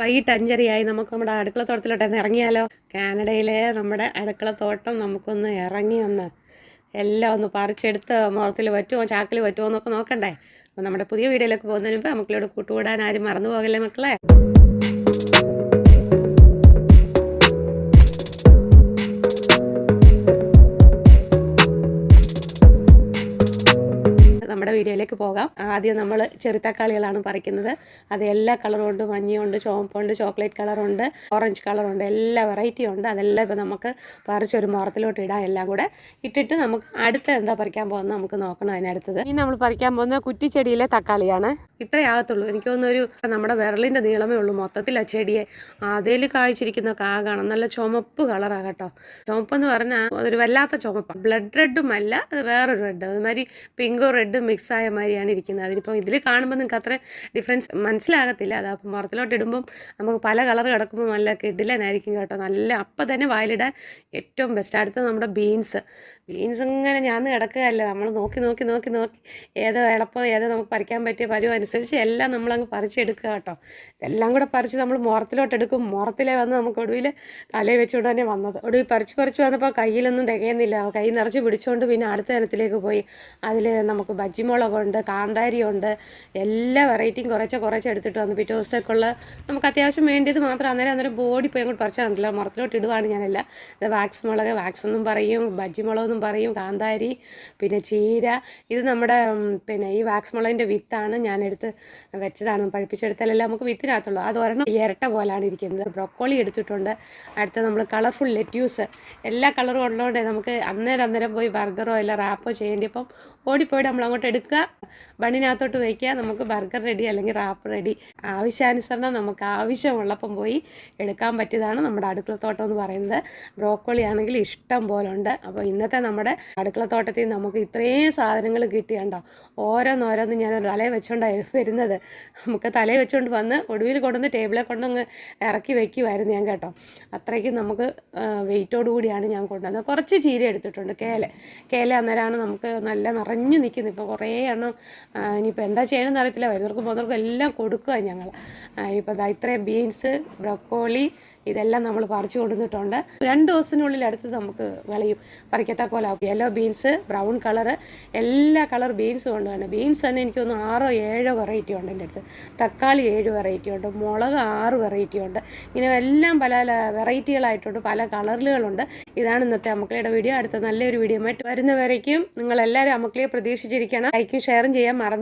വൈകിട്ട് അഞ്ചരയായി നമുക്ക് നമ്മുടെ അടുക്കള അടുക്കളത്തോട്ടത്തിലോട്ട് ഇറങ്ങിയാലോ? കാനഡയിലെ നമ്മുടെ അടുക്കള തോട്ടം നമുക്കൊന്ന് ഇറങ്ങി ഒന്ന് എല്ലാം ഒന്ന് പറിച്ചെടുത്ത് മുറത്തിൽ പറ്റുമോ ചാക്കിൽ പറ്റുമോ എന്നൊക്കെ നോക്കണ്ടേ? അപ്പോൾ നമ്മുടെ പുതിയ വീഡിയോയിലേക്ക് പോകുന്നതിന് മുമ്പ് മക്കളോട് കൂട്ടുകൂടാൻ ആരും മറന്നു പോകല്ലേ മക്കളെ? നമ്മുടെ വീഡിയോയിലേക്ക് പോകാം. ആദ്യം നമ്മൾ ചെറുത്തക്കാളികളാണ് പറിക്കുന്നത്. അത് എല്ലാ കളറും ഉണ്ട്. മഞ്ഞയുണ്ട് ചുവപ്പുണ്ട് ചോക്ലേറ്റ് കളറുണ്ട് ഓറഞ്ച് കളറുണ്ട് എല്ലാ വെറൈറ്റിയും ഉണ്ട്. അതെല്ലാം ഇപ്പോൾ നമുക്ക് പറിച്ചൊരു മുറത്തിലോട്ട് ഇടാം എല്ലാം കൂടെ. ഇട്ടിട്ട് നമുക്ക് അടുത്ത എന്താ പറിക്കാൻ പോകുന്നത് നമുക്ക് നോക്കണം അതിനടുത്തത്. ഇനി നമ്മൾ പറിക്കാൻ പോകുന്ന കുറ്റിച്ചെടിയിലെ തക്കാളിയാണ്. ഇത്രേ ആകത്തുള്ളൂ. എനിക്ക് തോന്നുന്നൊരു ഒരു നമ്മുടെ വിരലിന്റെ നീളമേ ഉള്ളൂ. മൊത്തത്തിൽ ആ ചെടിയെ അതിൽ കായ്ച്ചിരിക്കുന്ന കാകാണ് നല്ല ചുമപ്പ് കളറാണ് കേട്ടോ. ചുമപ്പെന്ന് പറഞ്ഞാൽ അതൊരു വല്ലാത്ത ചുമപ്പാണ്. ബ്ലഡ് റെഡും അല്ല അത് വേറൊരു റെഡ് അതുമാതിരി പിങ്കോ റെഡും മിക്സ് ആയ മാതിരിയാണ് ഇരിക്കുന്നത്. അതിനിപ്പം ഇതിൽ കാണുമ്പോൾ നിങ്ങൾക്ക് അത്ര ഡിഫറൻസ് മനസ്സിലാകത്തില്ല. അത് അപ്പം പുറത്തിലോട്ട് ഇടുമ്പം നമുക്ക് പല കളർ കിടക്കുമ്പോൾ നല്ല കിടിലനായിരിക്കും കേട്ടോ. നല്ല അപ്പം തന്നെ വായിലിടാൻ ഏറ്റവും ബെസ്റ്റ് അടുത്ത നമ്മുടെ ബീൻസ് ബീൻസ് ഇങ്ങനെ ഞാൻ കിടക്കുകയല്ല. നമ്മൾ നോക്കി നോക്കി നോക്കി നോക്കി ഏതോ എളുപ്പം ഏതോ നമുക്ക് പറിക്കാൻ പറ്റിയ പരുവം അനുസരിച്ച് എല്ലാം നമ്മളങ്ങ് പറിച്ചെടുക്കുക കേട്ടോ. എല്ലാം കൂടെ പറിച്ച് നമ്മൾ മുറത്തിലോട്ട് എടുക്കും. മുറത്തിലേ വന്ന് നമുക്ക് ഒടുവിൽ തലയിൽ വെച്ചുകൊണ്ട് തന്നെ വന്നത്. ഒടുവിൽ പറിച്ച് പറിച്ച് വന്നപ്പോൾ കയ്യിലൊന്നും തികയുന്നില്ല. കൈ നിറച്ച് പിടിച്ചുകൊണ്ട് പിന്നെ അടുത്ത ഇനത്തിലേക്ക് പോയി. അതിൽ നമുക്ക് ബജ്ജിമുളകുണ്ട് കാന്താരിയുണ്ട് എല്ലാ വെറൈറ്റിയും കുറച്ച് കുറച്ച് എടുത്തിട്ട് വന്നു പിറ്റേ ദിവസത്തേക്കുള്ള നമുക്ക് അത്യാവശ്യം വേണ്ടിയത് മാത്രം അന്നേരം അന്നേരം ബോഡി പോയി അങ്ങോട്ട് പറിച്ചാണല്ലോ മുറത്തിലോട്ട് ഇടുവാണ് ഞാനല്ല. ഇത് വാക്സ് മുളക് വാക്സ് എന്നും പറയും ബജ്ജിമുളക് എന്നും പറയും കാന്താരി പിന്നെ ചീര. ഇത് നമ്മുടെ പിന്നെ ഈ വാക്സ് മുളകിന്റെ വിത്താണ് ഞാനെടുത്ത് വെച്ചതാണ്. പഴിപ്പിച്ചെടുത്താലല്ല നമുക്ക് വിത്തിനകത്തുള്ളൂ അത് ഒരെണ്ണം ഇരട്ട പോലാണ് ഇരിക്കുന്നത്. ബ്രൊക്കോളി എടുത്തിട്ടുണ്ട്. അടുത്ത നമ്മൾ കളർഫുൾ ലെറ്റ്യൂസ് എല്ലാ കളറും ഉള്ളതുകൊണ്ട് നമുക്ക് അന്നേരം അന്നേരം പോയി ബർഗറോ അല്ല റാപ്പോ ചെയ്യേണ്ടി അപ്പം ഓടിപ്പോയി നമ്മൾ അങ്ങോട്ട് എടുക്കുക. ബണ്ണിനകത്തോട്ട് വയ്ക്കുക നമുക്ക് ബർഗർ റെഡി അല്ലെങ്കിൽ റാപ്പ് റെഡി ആവശ്യാനുസരണം നമുക്ക് ആവശ്യമുള്ളപ്പം പോയി എടുക്കാൻ പറ്റിയതാണ് നമ്മുടെ അടുക്കളത്തോട്ടം എന്ന് പറയുന്നത്. ബ്രോക്കോളി ആണെങ്കിൽ ഇഷ്ടം പോലെ ഉണ്ട്. അപ്പോൾ ഇന്നത്തെ നമ്മുടെ അടുക്കളത്തോട്ടത്തിൽ നമുക്ക് ഇത്രയും സാധനങ്ങൾ കിട്ടിയുണ്ടോ ഓരോന്നോരോന്ന് ഞാൻ തലയിൽ വെച്ചുകൊണ്ടാണ് വരുന്നത്. നമുക്ക് തലയിൽ വെച്ചുകൊണ്ട് വന്ന് ഒടുവിൽ കൊണ്ടുവന്ന് ടേബിളിൽ കൊണ്ടങ്ങ് ഇറക്കി വെക്കുമായിരുന്നു ഞാൻ കേട്ടോ. അത്രയ്ക്ക് നമുക്ക് വെയിറ്റോട് കൂടിയാണ് ഞാൻ കൊണ്ടുവന്നത്. കുറച്ച് ചീര എടുത്തിട്ടുണ്ട്. കേല. കേല അന്നേരമാണ് നമുക്ക് നല്ല നിറഞ്ഞു നിൽക്കുന്നത്. ഇപ്പോൾ കുറേ എണ്ണം ഇനിയിപ്പോൾ എന്താ ചെയ്യണമെന്ന് അറിയത്തില്ല. വരുന്നവർക്കും പോകുന്നവർക്കും എല്ലാം കൊടുക്കുക ഞങ്ങൾ ഇപ്പോൾ ദാ ഇത്രയും ബീൻസ് ബ്രക്കോളി ഇതെല്ലാം നമ്മൾ പറിച്ചു കൊടുത്തിട്ടുണ്ട് രണ്ട് ദിവസത്തിനുള്ളിൽ അടുത്ത് നമുക്ക് വിളയും. പറിക്കത്തക്കോലാവും യെല്ലോ ബീൻസ് ബ്രൗൺ കളറ് എല്ലാ കളർ ബീൻസും ഉണ്ട് തന്നെ ബീൻസ് തന്നെ എനിക്ക് തോന്നുന്നു ആറോ ഏഴോ വെറൈറ്റി ഉണ്ട് എന്റെ അടുത്ത്. തക്കാളി ഏഴ് വെറൈറ്റി ഉണ്ട്. മുളക് ആറ് വെറൈറ്റി ഉണ്ട്. ഇങ്ങനെ എല്ലാം പല വെറൈറ്റികളായിട്ടുണ്ട്. പല കളറുകളുണ്ട് ഇതാണ് ഇന്നത്തെ അമ്മക്കളിയുടെ വീഡിയോ. അടുത്ത നല്ലൊരു വീഡിയോ ആയിട്ട് വരുന്നവരേക്കും നിങ്ങളെല്ലാവരും അമക്കളയെ പ്രതീക്ഷിച്ചിരിക്കണം ലൈക്കും ഷെയറും ചെയ്യാൻ മറന്നു